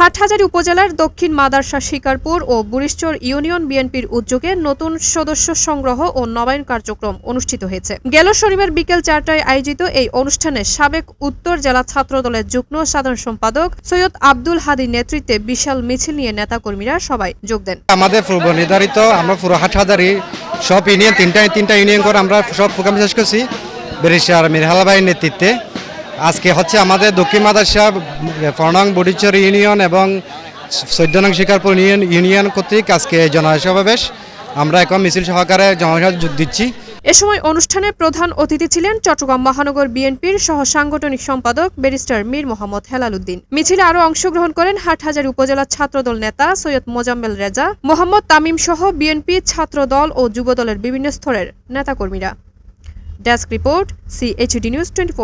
হাটহাজারী উপজেলার দক্ষিণ মাদারসা, শিকারপুর ও বুরিশচর ইউনিয়ন বিএনপির উদ্যোগে নতুন সদস্য সংগ্রহ ও নবায়ন কার্যক্রম অনুষ্ঠিত হয়েছে। গেল শনিবার বিকেল চারটায় আয়োজিত এই অনুষ্ঠানে সাবেক উত্তর জেলা ছাত্রদলের যুগ্ম সাধারণ সম্পাদক সৈয়দ আব্দুল হাদির নেতৃত্বে বিশাল মিছিল নিয়ে নেতাকর্মীরা সবাই যোগ দেন। আমাদের পূর্ব নির্ধারিত আমরা পুরো হাটহাজারি সব ইউনিয়ন তিনটা তিনটা ইউনিয়ন করে আমরা সব প্রোগ্রাম শেষ করছি। বেরিশার মিরহালা ভাইয়ের নেতৃত্বে আজকে হচ্ছে আমাদের দক্ষিণ মাদারসা ফরনং বডিচর ইউনিয়ন এবং চৈদ্দ নং শিকারপুর ইউনিয়ন ইউনিয়ন কর্তৃক আজকে জনসমাবেশ। আমরা এখন মিছিল সহকারে জনসভা যোগ দিচ্ছি। এ সময় অনুষ্ঠানে প্রধান অতিথি ছিলেন চট্টগ্রাম মহানগর বিএনপির সহ সাংগঠনিক সম্পাদক ব্যারিস্টার মীর মোহাম্মদ হেলাল উদ্দিন মিছিলে আরও অংশগ্রহণ করেন হাটহাজারী উপজেলা ছাত্রদল নেতা সৈয়দ মোজাম্মেল রেজা, মোহাম্মদ তামিম সহ বিএনপি ছাত্রদল ও যুবদলের বিভিন্ন স্তরের নেতাকর্মীরা। Desk report CHD news twenty